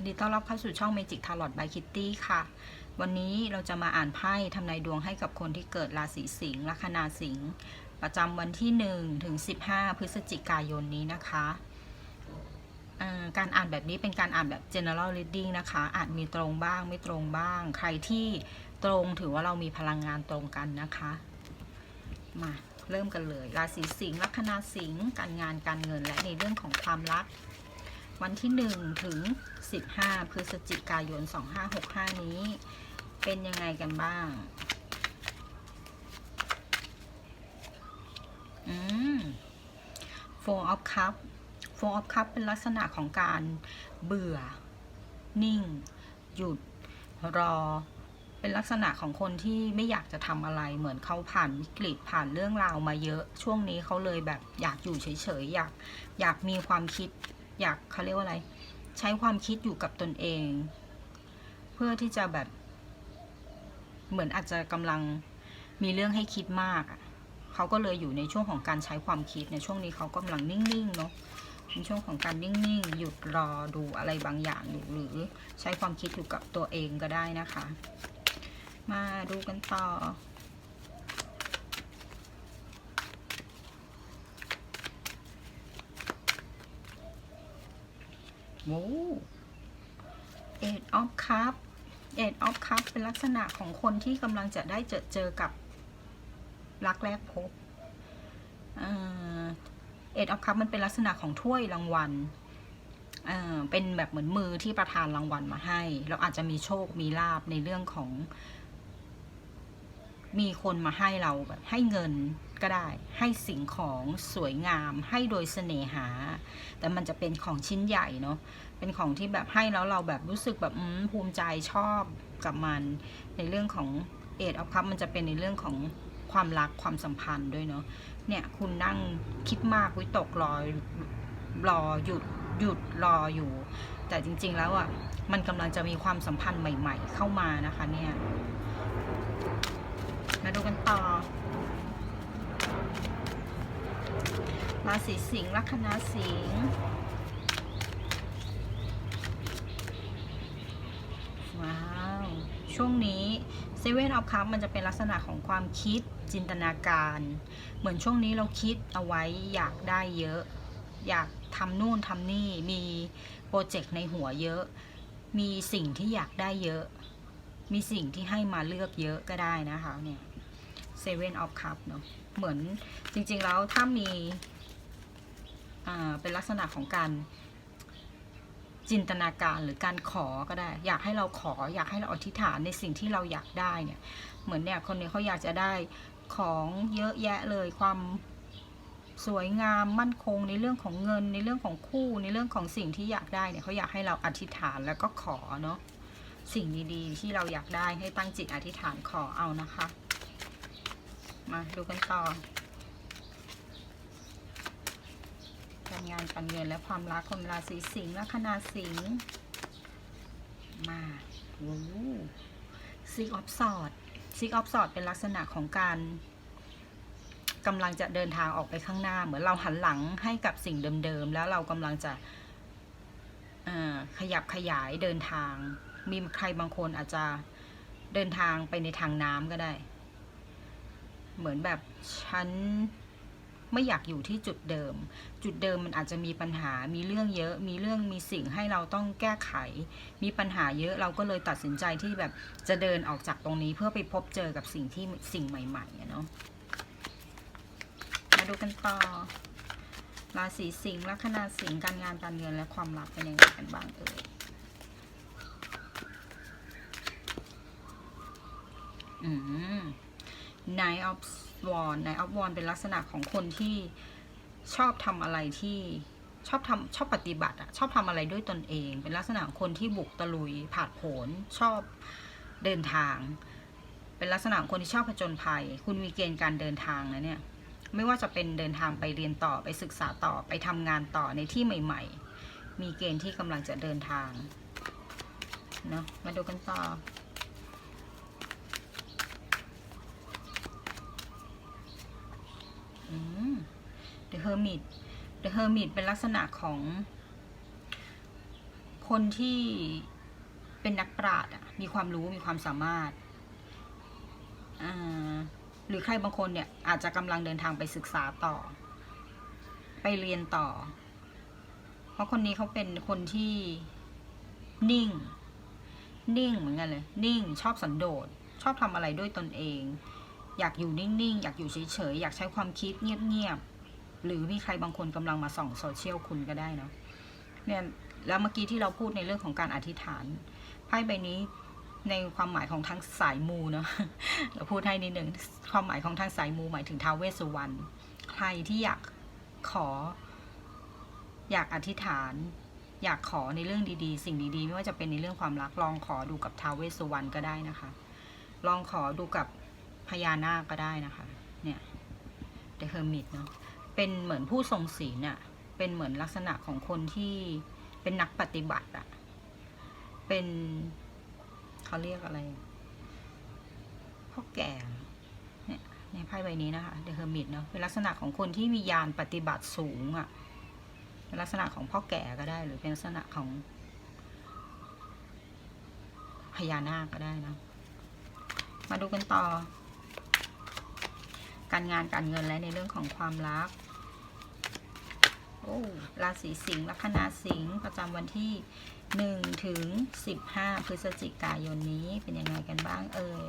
ยินดีต้อนรับเข้าสู่ช่อง Magic Tarot by Kitty ค่ะ วันนี้เราจะมาอ่านไพ่ทำนายดวงให้กับคนที่เกิดราศีสิงห์ลัคนาสิงห์ประจำวันที่1ถึง15 พฤศจิกายนนี้นะคะการอ่านแบบนี้เป็นการอ่านแบบ general reading นะคะ อาจมีตรงบ้างไม่ตรงบ้าง ใครที่ตรงถือว่าเรามีพลังงานตรงกันนะคะ มาเริ่มกันเลย ราศีสิงห์ลัคนาสิงห์การงานการเงินและในเรื่องของความรัก วันที่ 1 ถึง 15 พฤศจิกายน 2565 นี้ เป็นยังไงกันบ้าง อืม Four of Cup Four of Cup เป็นลักษณะของการเบื่อ นิ่ง หยุด รอ เป็นลักษณะของคนที่ไม่อยากจะทำอะไร เหมือนเขาผ่านวิกฤตผ่านเรื่องราวมาเยอะ ช่วงนี้เขาเลยแบบอยากอยู่เฉยๆ อยาก อยากมีความคิด อยากเขาเรียกว่าอะไร ใช้ความคิดอยู่กับตนเอง เพื่อที่จะแบบ เหมือนอาจจะกำลังมีเรื่องให้คิดมากอะเขาก็เลยอยู่ในช่วงของการใช้ความคิดในช่วงนี้เขากำลังนิ่งๆเนาะเป็นช่วงของการนิ่งๆ หยุดรอดูอะไรบางอย่างอยู่หรือใช้ความคิดอยู่กับตัวเองก็ได้นะคะ มาดูกันต่อ โว้เอ็ดออฟคัพเอ็ดออฟคัพเป็นลักษณะของคนที่กำลังจะได้เจอเจอกับรักแรกพบเอ็ดออฟคัพมันเป็นลักษณะของถ้วยรางวัลเออเป็นแบบเหมือนมือที่ประทานรางวัลมาให้ เราอาจจะมีโชค มีลาบในเรื่องของ มีคนมาให้เราแบบให้เงิน ก็ได้ ให้สิ่งของสวยงาม ให้โดยเสน่หา แต่มันจะเป็นของชิ้นใหญ่เนาะเป็นของที่แบบให้แล้วเราแบบรู้สึกแบบภูมิใจชอบกับมันในเรื่องของเอทออฟคัพมันจะเป็นในเรื่องของความรักความสัมพันธ์ด้วยเนาะเนี่ยคุณนั่งคิดมากวิตกรอรอหยุดหยุดรออยู่ แต่จริง ๆ แล้วอะมันกำลังจะมีความสัมพันธ์ใหม่ ๆ เข้ามานะคะเนี่ยมาดูกันต่อ ราศีสิงห์ลัคนาสิงห์ว้าว ช่วงนี้เซเว่นออฟคัพมันจะเป็นลักษณะของความคิดจินตนาการ เหมือนช่วงนี้เราคิดเอาไว้อยากได้เยอะ อยากทำนู่นทำนี่มีโปรเจกต์ในหัวเยอะ มีสิ่งที่อยากได้เยอะ มีสิ่งที่ให้มาเลือกเยอะก็ได้นะคะเนี่ยเซเว่นออฟคัพเนาะ เหมือนจริง ๆ แล้วถ้ามีเป็นลักษณะของการจินตนาการหรือการขอก็ได้ อยากให้เราขออยากให้เราอธิษฐานในสิ่งที่เราอยากได้เนี่ยเหมือนเนี่ยคนนี้เขาอยากจะได้ของเยอะแยะเลยความสวยงามมั่นคงในเรื่องของเงินในเรื่องของคู่ในเรื่องของสิ่งที่อยากได้เนี่ยเขาอยากให้เราอธิษฐานแล้วก็ขอเนาะสิ่งดีๆ ที่เราอยากได้ให้ตั้งจิตอธิษฐานขอเอานะคะ มาดูกันต่อการงานการเงินและความรักคนราศีสิงห์และคนาสิงห์มาโอ้ซิกออฟสอดซิกออฟสอดเป็นลักษณะของการกำลังจะเดินทางออกไปข้างหน้า เหมือนเราหันหลังให้กับสิ่งเดิมๆ แล้วเรากำลังจะขยับขยายเดินทาง มีใครบางคนอาจจะเดินทางไปในทางน้ำก็ได้ เหมือนแบบฉันไม่อยากอยู่ที่จุดเดิม จุดเดิมมันอาจจะมีปัญหา มีเรื่องเยอะ มีเรื่อง มีสิ่งให้เราต้องแก้ไข มีปัญหาเยอะ เราก็เลยตัดสินใจที่แบบจะเดินออกจากตรงนี้เพื่อไปพบเจอกับสิ่งที่สิ่งใหม่ๆเนาะ มาดูกันต่อ ราศีสิงห์ ลัคนาสิงห์ การงาน การเงิน และความรักเป็นยังไงกันบ้างเอ่ยอืม Nine of Swan Nine of Wand เป็นลักษณะของคนที่ชอบทำอะไรที่ชอบทำชอบปฏิบัติอะชอบทำอะไรด้วยตนเอง เป็นลักษณะคนที่บุกตะลุยผาดโผนชอบเดินทาง เป็นลักษณะคนที่ชอบผจญภัย คุณมีเกณฑ์การเดินทางนะเนี่ยไม่ว่าจะเป็นเดินทางไปเรียนต่อไปศึกษาต่อไปทำงานต่อในที่ใหม่ ๆ มีเกณฑ์ที่กำลังจะเดินทางเนาะมาดูกันต่อม The Hermit The Hermit เป็นลักษณะของ คนที่เป็นนักปราชญ์มีความรู้มีความสามารถาหรือใครบางคนเนี่ย อาจจะกำลังเดินทางไปศึกษาต่อ ไปเรียนต่อ เพราะคนนี้เขาเป็นคนที่นิ่ง นิ่งเหมือนกันเลย นิ่งชอบสันโดษ ชอบทำอะไรด้วยตนเอง อยากอยู่นิ่งๆ อยากอยู่เฉยๆ อยากใช้ความคิดเงียบๆ หรือมีใครบางคนกำลังมาส่องโซเชียลคุณก็ได้เนาะเนี่ยแล้วเมื่อกี้ที่เราพูดในเรื่องของการอธิษฐานไพ่ใบนี้ในความหมายของทางสายมูเนาะเราพูดให้นิดหนึ่งความหมายของทางสายมูหมายถึงท้าวเวสสุวรรณใครที่อยากขอ อยากอธิษฐาน อยากขอในเรื่องดีๆ สิ่งดีๆ ไม่ว่าจะเป็นในเรื่องความรักลองขอดูกับท้าวเวสสุวรรณก็ได้นะคะ ลองขอดูกับพญานาคก็ได้นะคะ เนี่ย The Hermit เนาะ เป็นเหมือนผู้ทรงศีลอะเป็นเหมือนลักษณะของคนที่เป็นนักปฏิบัติอะเป็นเขาเรียกอะไรพ่อแก่เนี่ยในไพ่ใบนี้นะคะ The Hermit เนาะเป็นลักษณะของคนที่มียานปฏิบัติสูงอะเป็นลักษณะของพ่อแก่ก็ได้ หรือเป็นลักษณะของพญานาคก็ได้นะมาดูกันต่อ การงานการเงินและในเรื่องของความรัก โอ้ราศีสิงห์ลัคนาสิงห์ประจำวันที่หนึ่งถึงสิบห้าพฤศจิกายนนี้เป็นยังไงกันบ้างเอ่ย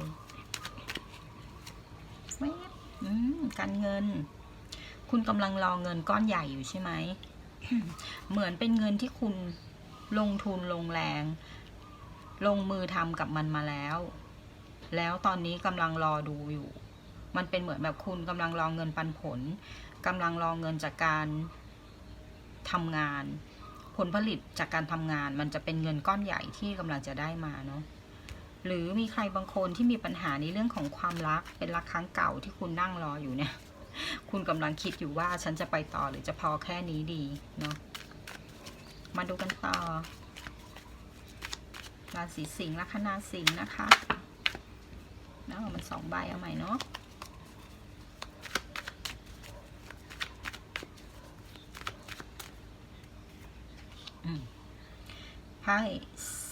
แว๊บการเงิน คุณกำลังรอเงินก้อนใหญ่อยู่ใช่ไหม เหมือนเป็นเงินที่คุณลงทุนลงแรง ลงมือทำกับมันมาแล้ว แล้วตอนนี้กำลังรอดูอยู่ มันเป็นเหมือนแบบคุณกำลังรอเงินปันผลกำลังรอเงินจากการ ทำงาน ผลผลิตจากการทำงานมันจะเป็นเงินก้อนใหญ่ที่กำลังจะได้มาเนาะหรือมีใครบางคนที่มีปัญหาในเรื่องของความรักเป็นรักครั้งเก่าที่คุณนั่งรออยู่เนี่ย คุณกำลังคิดอยู่ว่าฉันจะไปต่อหรือจะพอแค่นี้ดีเนาะมาดูกันต่อราศีสิงห์ลัคนาสิงห์นะคะแล้วมันสองใบเอาใหม่เนาะ ไพ่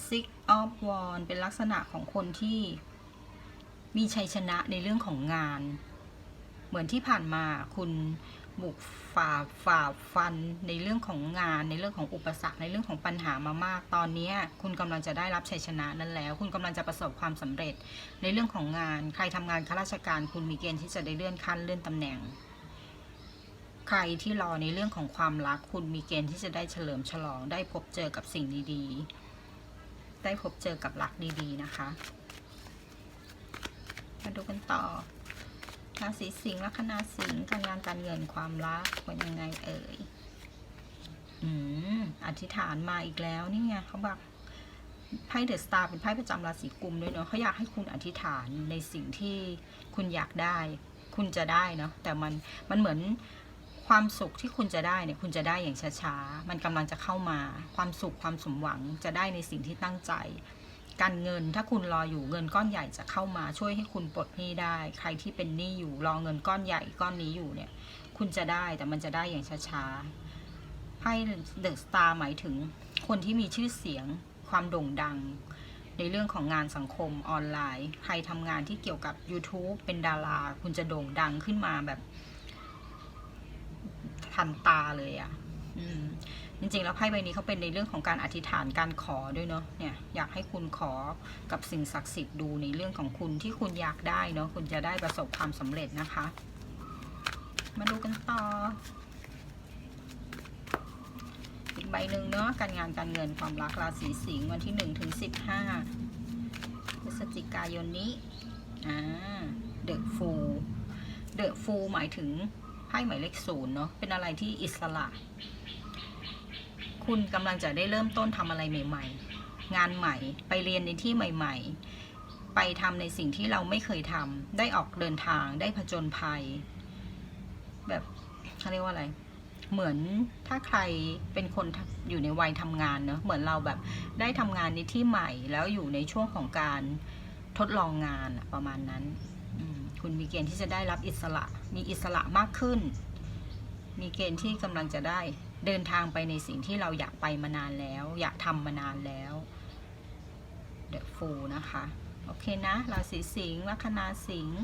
Six of Wands เป็นลักษณะของคนที่มีชัยชนะในเรื่องของงาน เหมือนที่ผ่านมาคุณบุกฝ่าฝ่าฟันในเรื่องของงาน ในเรื่องของอุปสรรคในเรื่องของปัญหามามาก ตอนนี้คุณกำลังจะได้รับชัยชนะนั้นแล้ว คุณกำลังจะประสบความสำเร็จในเรื่องของงาน ใครทำงานข้าราชการ คุณมีเกณฑ์ที่จะได้เลื่อนขั้นเลื่อนตำแหน่ง ใครที่รอในเรื่องของความรัก คุณมีเกณฑ์ที่จะได้เฉลิมฉลอง ได้พบเจอกับสิ่งดีๆ ได้พบเจอกับรักดี ๆ นะคะ มาดูกันต่อราศีสิงห์ลัคนาสิงห์การงานการเงินความรักเป็นยังไงเอ่ยอืมอธิษฐานมาอีกแล้วนี่ไงเขาบอกไพ่เดอะสตาร์เป็นไพ่ประจำราศีกุมด้วยเนาะเขาอยากให้คุณอธิษฐานในสิ่งที่คุณอยากได้ คุณจะได้เนาะแต่มันมันเหมือน ความสุขที่คุณจะได้เนี่ยคุณจะได้อย่างช้าๆ มันกำลังจะเข้ามา ความสุขความสมหวังจะได้ในสิ่งที่ตั้งใจ การเงินถ้าคุณรออยู่เงินก้อนใหญ่จะเข้ามาช่วยให้คุณปลดหนี้ได้ ใครที่เป็นหนี้อยู่รอเงินก้อนใหญ่ก้อนนี้อยู่เนี่ย คุณจะได้แต่มันจะได้อย่างช้าๆไพ่เดอะสตาร์หมายถึงคนที่มีชื่อเสียง ความโด่งดัง ในเรื่องของงานสังคมออนไลน์ ใครทำงานที่เกี่ยวกับ YouTube เป็นดารา คุณจะโด่งดังขึ้นมาแบบ ทันตาเลยอะ่ะอืมจริงๆ แล้วไพ่ใบนี้เขาเป็นในเรื่องของการอธิษฐานการขอด้วยเนาะเนี่ยอยากให้คุณขอกับสิ่งศักดิ์สิทธิ์ดูในเรื่องของคุณที่คุณอยากได้เนาะคุณจะได้ประสบความสำเร็จนะคะ มาดูกันต่อ อีกใบหนึ่งเนาะการงานการเงินความรักราศีสิงห์วันที่หนึ่งถึงสิบห้าพฤศจิกายนนี้อ่าเดอะฟูเดอะฟูหมายถึง ไพ่หมายเลขศูนย์เนาะเป็นอะไรที่อิสระ คุณกำลังจะได้เริ่มต้นทำอะไรใหม่ ๆ งานใหม่ไปเรียนในที่ใหม่ ๆ ไปทำในสิ่งที่เราไม่เคยทำได้ออกเดินทางได้ผจญภัย แบบเขาเรียกว่าอะไรเหมือนถ้าใครเป็นคนอยู่ในวัยทำงานเนอะเหมือนเราแบบได้ทำงานในที่ใหม่แล้วอยู่ในช่วงของการทดลองงานประมาณนั้น คุณมีเกณฑ์ที่จะได้รับอิสระ มีอิสระมากขึ้น มีเกณฑ์ที่กำลังจะได้เดินทางไปในสิ่งที่เราอยากไปมานานแล้ว อยากทำมานานแล้วเดอะฟูนะคะ โอเคนะ ราศีสิงห์ลัคนาสิงห์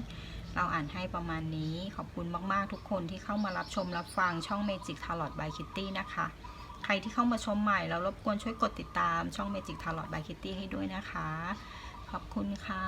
เราอ่านให้ประมาณนี้ ขอบคุณมาก ๆ ทุกคนที่เข้ามารับชมรับฟังช่อง Magic Tarot by Kitty นะคะ ใครที่เข้ามาชมใหม่เรารบกวนช่วยกดติดตามช่อง Magic Tarot by Kitty ให้ด้วยนะคะ ขอบคุณค่ะ